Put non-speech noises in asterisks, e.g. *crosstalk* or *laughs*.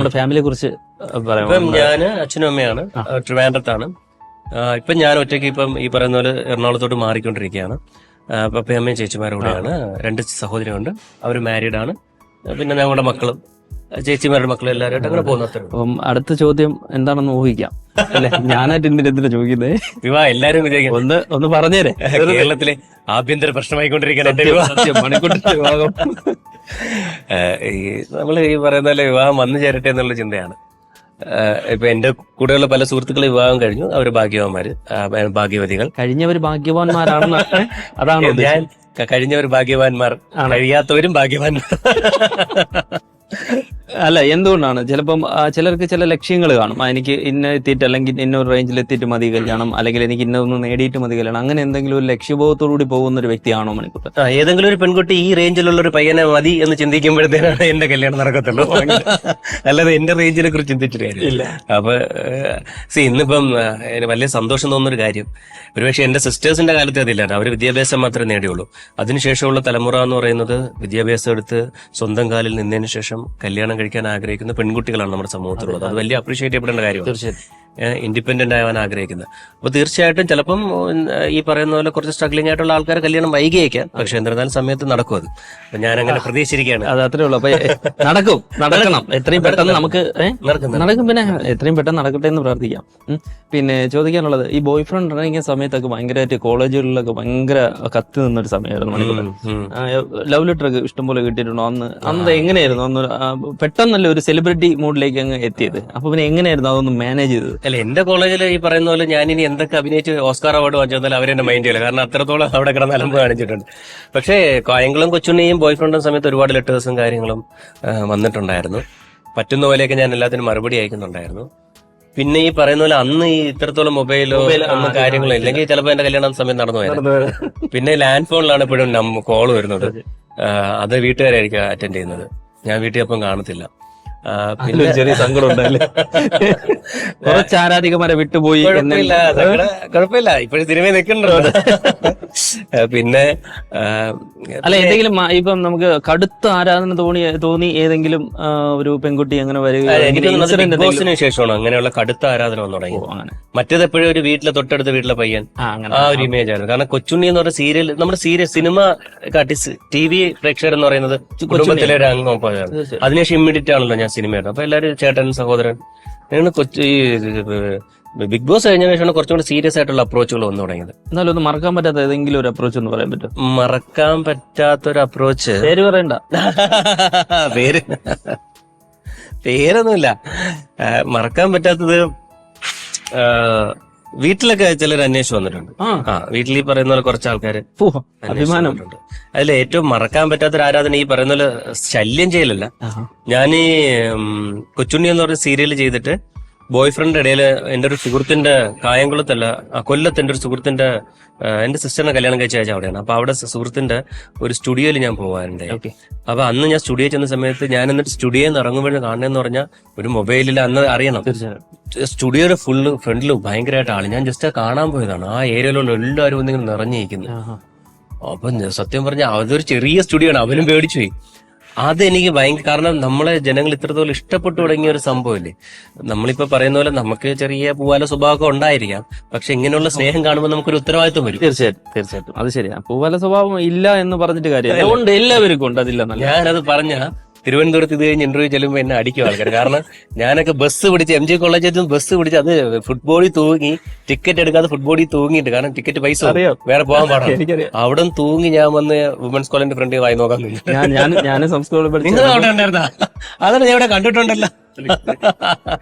നമ്മുടെ ഫാമിലിയെ കുറിച്ച് പറയാം ഇപ്പം ഞാൻ അച്ഛനും അമ്മയാണ്. ട്രിവാൻഡ്രത്താണ്. ഇപ്പം ഞാൻ ഒറ്റയ്ക്ക് ഇപ്പം ഈ പറയുന്ന പോലെ എറണാകുളത്തോട്ട് മാറിക്കൊണ്ടിരിക്കുകയാണ്. ആ, പപ്പയും അമ്മയും ചേച്ചിമാരോടെയാണ് രണ്ട് സഹോദരിയുണ്ട് അവർ മാരീഡ് ആണ്. പിന്നെ ഞങ്ങളുടെ മക്കളും ചേച്ചിമാരുടെ മക്കളും എല്ലാവരും അങ്ങനെ പോകുന്നത് അപ്പം അടുത്ത ചോദ്യം എന്താണെന്ന് ഊഹിക്കാം. അല്ലെ? ഞാനായിട്ട് എന്തിനാ എന്തിനാ ചോദിക്കുന്നത് വിവാഹം എല്ലാരും വിജയിക്കും. ഒന്ന് ഒന്ന് പറഞ്ഞേരെ. കേരളത്തിലെ ആഭ്യന്തര പ്രശ്നമായിക്കൊണ്ടിരിക്കുന്ന വിവാഹം. ഈ നമ്മൾ ഈ പറയുന്ന പോലെ വിവാഹം വന്നു ചേരട്ടെ എന്നുള്ള ചിന്തയാണ്. ഇപ്പൊ എന്റെ കൂടെയുള്ള പല സുഹൃത്തുക്കളെ വിവാഹം കഴിഞ്ഞു. അവർ ഭാഗ്യവാന്മാര് ഭാഗ്യവതികൾ. കഴിഞ്ഞവർ ഭാഗ്യവാന്മാരാണെന്ന് *laughs* അതാണ് ഞാൻ കഴിഞ്ഞവർ ഭാഗ്യവാന്മാർ. കഴിയാത്തവരും ഭാഗ്യവാന്മാർ. *laughs* അല്ല എന്തുകൊണ്ടാണ്? ചിലപ്പം ചിലർക്ക് ചില ലക്ഷ്യങ്ങൾ കാണും. എനിക്ക് ഇന്ന എത്തിയിട്ട് അല്ലെങ്കിൽ ഇന്ന ഒരു റേഞ്ചിൽ എത്തിയിട്ട് മതി കല്യാണം അല്ലെങ്കിൽ എനിക്ക് ഇന്ന ഒന്ന് നേടിയിട്ട് മതി കല്യാണം. അങ്ങനെ എന്തെങ്കിലും ഒരു ലക്ഷ്യബോധത്തോടുകൂടി പോകുന്ന ഒരു വ്യക്തിയാണോ മണിക്കൂർ ആ, ഏതെങ്കിലും ഒരു പെൺകുട്ടി ഈ റേഞ്ചിലുള്ള ഒരു പയ്യനെ മതി എന്ന് ചിന്തിക്കുമ്പോഴത്തേനാണ് എന്റെ കല്യാണം നടക്കത്തുള്ളൂ. അല്ലാതെ എന്റെ റേഞ്ചിനെ കുറിച്ച് ചിന്തിച്ചിട്ട് കാര്യമില്ല. അപ്പൊ സി ഇന്നിപ്പം വലിയ സന്തോഷം തോന്നുന്ന ഒരു കാര്യം. ഒരുപക്ഷെ എന്റെ സിസ്റ്റേഴ്സിന്റെ കാലത്ത് അതില്ല. അവർ വിദ്യാഭ്യാസം മാത്രമേ നേടിയുള്ളൂ. അതിനുശേഷമുള്ള തലമുറ എന്ന് പറയുന്നത് വിദ്യാഭ്യാസം എടുത്ത് സ്വന്തം കാലിൽ നിന്നതിന് ശേഷം കല്യാണം കഴിക്കാൻ ആഗ്രഹിക്കുന്ന പെൺകുട്ടികളാണ് നമ്മുടെ സമൂഹത്തിലുള്ളത്. അത് വലിയ അപ്രീഷിയേറ്റ് ചെയ്യപ്പെടേണ്ട കാര്യമാണ്. തീർച്ചയായിട്ടും. ഇൻഡിപെൻഡന്റ് ആവാൻ ആഗ്രഹിക്കുന്നത്. അപ്പൊ തീർച്ചയായിട്ടും ചിലപ്പം ഈ പറയുന്ന പോലെ കുറച്ച് സ്ട്രഗ്ലിംഗ് ആയിട്ടുള്ള ആൾക്കാർ കല്യാണം വൈകിയേക്കാം. പക്ഷെ എന്നിരുന്നാലും സമയത്ത് നടക്കും അത്. അപ്പൊ ഞാൻ അങ്ങനെ പ്രതീക്ഷിച്ചിരിക്കുകയാണ്. അത് അത്രേ ഉള്ളൂ. അപ്പൊ നടക്കും. നടക്കണം. എത്രയും പെട്ടെന്ന് നമുക്ക് നടക്കും. പിന്നെ എത്രയും പെട്ടെന്ന് നടക്കട്ടെ എന്ന് പ്രാർത്ഥിക്കാം. പിന്നെ ചോദിക്കാനുള്ളത് ഈ ബോയ് ഫ്രണ്ട് ഇറങ്ങിയ സമയത്തൊക്കെ ഭയങ്കരമായിട്ട് കോളേജുകളിലൊക്കെ ഭയങ്കര കത്തി നിന്നൊരു സമയമായിരുന്നു മണിക്കൂർ ലവ് ലെറ്റർ ഒക്കെ ഇഷ്ടംപോലെ കിട്ടിയിട്ടുണ്ടോ? അന്ന് അന്ന് എങ്ങനെയായിരുന്നു? അന്ന് പെട്ടെന്നല്ലേ ഒരു സെലിബ്രിറ്റി മൂഡിലേക്ക് അങ്ങ് എത്തിയത്. അപ്പൊ പിന്നെ എങ്ങനെയായിരുന്നു അതൊന്ന് മാനേജ് ചെയ്തത്? അല്ല എന്റെ കോളേജിൽ ഈ പറയുന്ന പോലെ ഞാൻ ഇനി എന്തൊക്കെ അഭിനയിച്ച് ഓസ്കാർ അവാർഡ് വാങ്ങിച്ചാൽ അവരെന്നെ മൈൻഡ് ചെയ്യില്ല. കാരണം അത്രത്തോളം അവിടെ കിടന്ന് അലമ്പ് കാണിച്ചിട്ടുണ്ട്. പക്ഷേ കോയങ്കളും കൊച്ചുണ്ണിയും ബോയ് ഫ്രണ്ടും സമയത്ത് ഒരുപാട് ലെറ്റേഴ്സും കാര്യങ്ങളും വന്നിട്ടുണ്ടായിരുന്നു. പറ്റുന്ന പോലെയൊക്കെ ഞാൻ എല്ലാത്തിനും മറുപടി അയക്കുന്നുണ്ടായിരുന്നു. പിന്നെ ഈ പറയുന്ന പോലെ അന്ന് ഈ ഇത്രത്തോളം മൊബൈലോ ഒന്നും കാര്യങ്ങളോ ഇല്ലെങ്കിൽ ചിലപ്പോൾ എന്റെ കല്യാണം സമയം നടന്നു പോയത് പിന്നെ ലാൻഡ് ഫോണിലാണ് ഇപ്പോഴും കോൾ വരുന്നത്. അത്. വീട്ടുകാരായിരിക്കും അറ്റൻഡ് ചെയ്യുന്നത്. ഞാൻ വീട്ടിൽ അപ്പം കാണത്തില്ല. പിന്നെ ചെറിയ സങ്കടം ഉണ്ടല്ലേ *laughs* കുറച്ച് ആരാധികമാരെ വിട്ടുപോയി കുഴപ്പമില്ല കുഴപ്പമില്ല. ഇപ്പോഴും സിനിമയിൽ നിൽക്കണ്ടോ പിന്നെ അല്ല എന്തെങ്കിലും ഇപ്പം നമുക്ക് കടുത്ത ആരാധന തോന്നി തോന്നി ഏതെങ്കിലും ഒരു പെൺകുട്ടി അങ്ങനെ വരികയാണ് ശേഷമാണ്. അങ്ങനെയുള്ള കടുത്ത ആരാധന വന്നു തുടങ്ങി. മറ്റേത് എപ്പോഴും ഒരു വീട്ടിലെ തൊട്ടടുത്ത വീട്ടിലെ പയ്യൻ. ആ ഒരു ഇമേജ് ആണ് കാരണം കൊച്ചുണ്ണി എന്ന് പറഞ്ഞ സീരിയൽ നമ്മുടെ സീരിയൽ സിനിമ കാട്ടി ടി വി പ്രേക്ഷകർ എന്ന് പറയുന്നത് കുടുംബത്തിലെ ഒരു അംഗം. അതിനുശേഷം ഇമ്മീഡിയറ്റ് ആണല്ലോ ഞാൻ സിനിമയായിരുന്നു. അപ്പൊ എല്ലാവരും ചേട്ടൻ സഹോദരൻ അങ്ങനെ കൊച്ചു ഈ ബിഗ് ബോസ് കഴിഞ്ഞ ശേഷമാണ് കുറച്ചും കൂടി സീരിയസ് ആയിട്ടുള്ള അപ്രോച്ചുകൾ വന്നു തുടങ്ങിയത്. എന്നാലും ഒന്ന് മറക്കാൻ പറ്റാത്ത ഏതെങ്കിലും ഒരു അപ്രോച്ച് എന്ന് പറയാൻ പറ്റും മറക്കാൻ പറ്റാത്ത ഒരു അപ്രോച്ച് പേര് പറയണ്ട. *laughs* പേര്. പേരൊന്നുമില്ല. മറക്കാൻ പറ്റാത്തത് വീട്ടിലൊക്കെ ചിലർ അന്വേഷിച്ച് വന്നിട്ടുണ്ട്. ആ. വീട്ടിൽ ഈ പറയുന്ന പോലെ കുറച്ച് ആൾക്കാര് അഭിമാനമുണ്ട് അഭിമാനം. അതിൽ ഏറ്റവും മറക്കാൻ പറ്റാത്ത ഒരു ആരാധന ഈ പറയുന്ന പോലെ ശല്യം ചെയ്യലല്ല. ഞാൻ ഈ കൊച്ചുണ്ണി എന്ന് പറഞ്ഞ സീരിയൽ ചെയ്തിട്ട് ബോയ് ഫ്രണ്ട് ഇടയിൽ എന്റെ ഒരു സുഹൃത്തിന്റെ കായംകുളത്തല്ല ആ, കൊല്ലത്ത് എന്റെ ഒരു സുഹൃത്തിന്റെ എന്റെ എന്റെ സിസ്റ്ററിനെ കല്യാണം കഴിച്ച ആഴ്ച അവിടെയാണ്. അപ്പൊ അവിടെ സുഹൃത്തിന്റെ ഒരു സ്റ്റുഡിയോയിൽ ഞാൻ പോകാനുണ്ടായി Okay. അപ്പൊ അന്ന് ഞാൻ സ്റ്റുഡിയോ ചെന്ന സമയത്ത് ഞാൻ എന്നിട്ട് സ്റ്റുഡിയോയിൽ നിന്ന് ഇറങ്ങുമ്പോഴും കാണണമെന്ന് പറഞ്ഞാൽ ഒരു മൊബൈലിൽ അന്ന് അറിയണം. സ്റ്റുഡിയോയുടെ ഫുള്ള് ഫ്രണ്ടിൽ ഭയങ്കരമായിട്ട് ആൾ. ഞാൻ ജസ്റ്റ് കാണാൻ പോയതാണ്. ആ ഏരിയയിലുള്ള എല്ലാവരും ഒന്നിങ്ങനെ നിറഞ്ഞിരിക്കുന്നു. ആഹാ. അപ്പൊ സത്യം പറഞ്ഞ അതൊരു ചെറിയ സ്റ്റുഡിയോ ആണ് അവനും പേടിച്ചു പോയി അതെനിക്ക് ഭയങ്കര കാരണം നമ്മളെ ജനങ്ങൾ ഇത്രത്തോളം ഇഷ്ടപ്പെട്ടു തുടങ്ങിയ ഒരു സംഭവമില്ലേ? നമ്മളിപ്പോ പറയുന്ന പോലെ നമുക്ക് ചെറിയ പൂവാല സ്വഭാവമൊക്കെ ഉണ്ടായിരിക്കാം. പക്ഷെ ഇങ്ങനെയുള്ള സ്നേഹം കാണുമ്പോൾ നമുക്കൊരു ഉത്തരവാദിത്വം വരും. തീർച്ചയായിട്ടും തീർച്ചയായിട്ടും. അത് ശരിയാണ് പൂവാല സ്വഭാവം ഇല്ല എന്ന് പറഞ്ഞിട്ട് കാര്യമില്ല. ഉണ്ട് എല്ലാവർക്കും ഉണ്ട് അതില്ല ഞാനത് പറഞ്ഞ തിരുവനന്തപുരത്ത് ഇത് കഴിഞ്ഞ് ഇന്റർവ്യൂ ചെല്ലുമ്പോൾ എന്നെ അടിക്കും ആൾക്കാർ കാരണം ഞാനൊക്കെ ബസ് പിടിച്ച് എം ജി കോളേജിൽ നിന്ന് ബസ് പിടിച്ച് അത് ഫുട്ബോളിൽ തൂങ്ങി ടിക്കറ്റ് എടുക്കാതെ ഫുട്ബോളിൽ തൂങ്ങിയിട്ട് കാരണം ടിക്കറ്റ് പൈസ വേറെ പോകാൻ *laughs* പാടില്ല എനിക്കറിയാം. അവിടെ തൂങ്ങി ഞാൻ വന്ന് വുമൻസ് കോളേജിന്റെ ഫ്രണ്ടിൽ വായി നോക്കാൻ ഞാൻ ഞാൻ ഞാൻ സംസ്കൃതം പഠിച്ച നിങ്ങൾ അവിടെ ഉണ്ടായിരുന്നാ? അതാണ് ഞാൻ ഇവിടെ കണ്ടിട്ടുണ്ടല്ലോ.